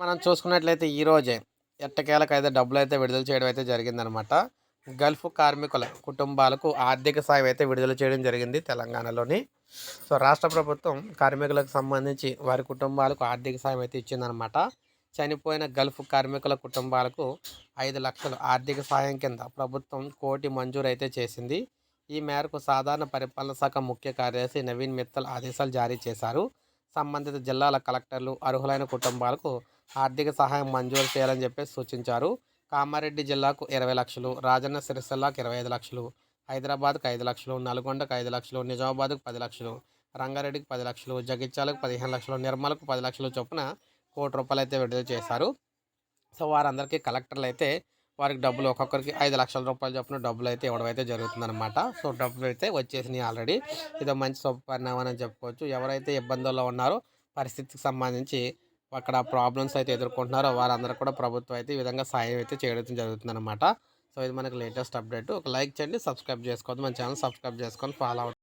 మనం చూసుకున్నట్లయితే ఈరోజే ఎట్టకేలకు అయితే డబ్బులు అయితే విడుదల చేయడం అయితే జరిగిందనమాట. గల్ఫ్ కార్మికుల కుటుంబాలకు ఆర్థిక సాయం అయితే విడుదల చేయడం జరిగింది తెలంగాణలోని. సో రాష్ట్ర ప్రభుత్వం కార్మికులకు సంబంధించి వారి కుటుంబాలకు ఆర్థిక సాయం అయితే ఇచ్చిందనమాట. చనిపోయిన గల్ఫ్ కార్మికుల కుటుంబాలకు ఐదు లక్షలు ఆర్థిక సాయం కింద ప్రభుత్వం కోటి మంజూరు అయితే చేసింది. ఈ మేరకు సాధారణ పరిపాలన శాఖ ముఖ్య కార్యదర్శి నవీన్ మిత్తల్ ఆదేశాలు జారీ చేశారు. సంబంధిత జిల్లాల కలెక్టర్లు అర్హులైన కుటుంబాలకు ఆర్థిక సహాయం మంజూరు చేయాలని చెప్పేసి సూచించారు. కామారెడ్డి జిల్లాకు ఇరవై లక్షలు రాజన్న సిరిసిల్లాకు ఇరవై ఐదు లక్షలు హైదరాబాద్కు ఐదు లక్షలు నల్గొండకు ఐదు లక్షలు నిజామాబాద్కు పది లక్షలు రంగారెడ్డికి పది లక్షలు జగిత్యాలకు పదిహేను లక్షలు నిర్మలకు పది లక్షలు చొప్పున కోటి రూపాయలు అయితే విడుదల చేశారు. సో వారందరికీ కలెక్టర్లు అయితే వారికి డబ్బులు ఒక్కొక్కరికి ఐదు లక్షల రూపాయలు చొప్పున డబ్బులు అయితే ఇవ్వడం అయితే జరుగుతుందన్నమాట. సో డబ్బులు అయితే వచ్చేసినాయి ఆల్రెడీ. ఇదో మంచి శుభపరిణామం అని చెప్పుకోవచ్చు. ఎవరైతే ఇబ్బందుల్లో ఉన్నారో పరిస్థితికి సంబంధించి అక్కడ ప్రాబ్లమ్స్ అయితే ఎదుర్కొంటున్నారో వారందరూ కూడా ప్రభుత్వం అయితే ఈ విధంగా సాయం అయితే చేయడం జరుగుతుందన్నమాట. సో ఇది మనకి లేటెస్ట్ అప్డేట్ ఒక లైక్ చేయండి సబ్స్క్రైబ్ చేసుకోవద్దు. మన ఛానల్ సబ్స్క్రైబ్ చేసుకొని ఫాలో అవుతుంది